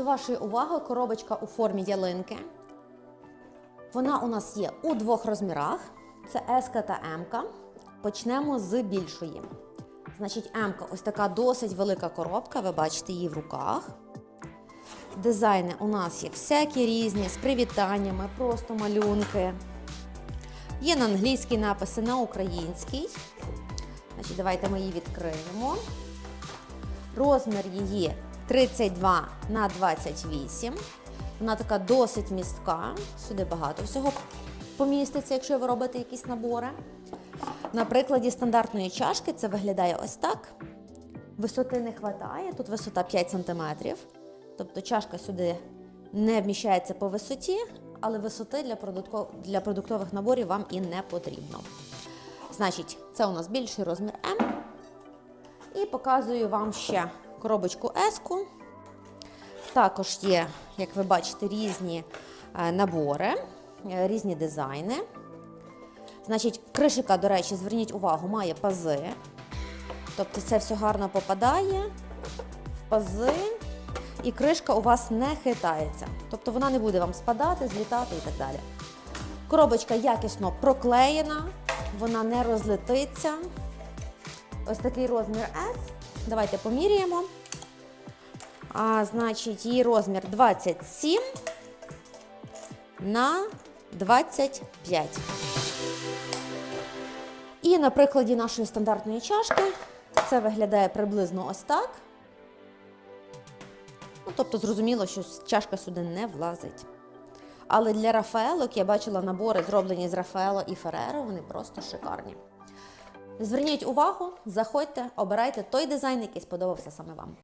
До вашої уваги коробочка у формі ялинки. Вона у нас є у двох розмірах: це S та M. Почнемо з більшої. Значить, М ось така досить велика коробка, ви бачите її в руках. Дизайни у нас є всякі різні, з привітаннями, просто малюнки. Є на англійській написи, на українській. Значить, давайте ми її відкриємо. Розмір її 32 на 28. Вона така досить містка. Сюди багато всього поміститься, якщо ви робите якісь набори. На прикладі стандартної чашки це виглядає ось так. Висоти не вистачає, тут висота 5 см. Тобто чашка сюди не вміщається по висоті, але висоти для, для продуктових наборів вам і не потрібно. Значить, це у нас більший розмір М. І показую вам ще коробочку S. Також є, як ви бачите, різні е, набори, е, різні дизайни. Значить, кришика, до речі, зверніть увагу, має пази. Тобто це все гарно попадає в пази, і кришка у вас не хитається. Тобто вона не буде вам спадати, злітати і так далі. Коробочка якісно проклеєна, вона не розлетиться. Ось такий розмір S. Давайте поміряємо. А, значить, її розмір 27 на 25. І на прикладі нашої стандартної чашки це виглядає приблизно ось так. Ну, тобто, зрозуміло, що чашка сюди не влазить. Але для Рафаелок я бачила набори, зроблені з Рафаело і Фереро, вони просто шикарні. Зверніть увагу, заходьте, обирайте той дизайн, який сподобався саме вам.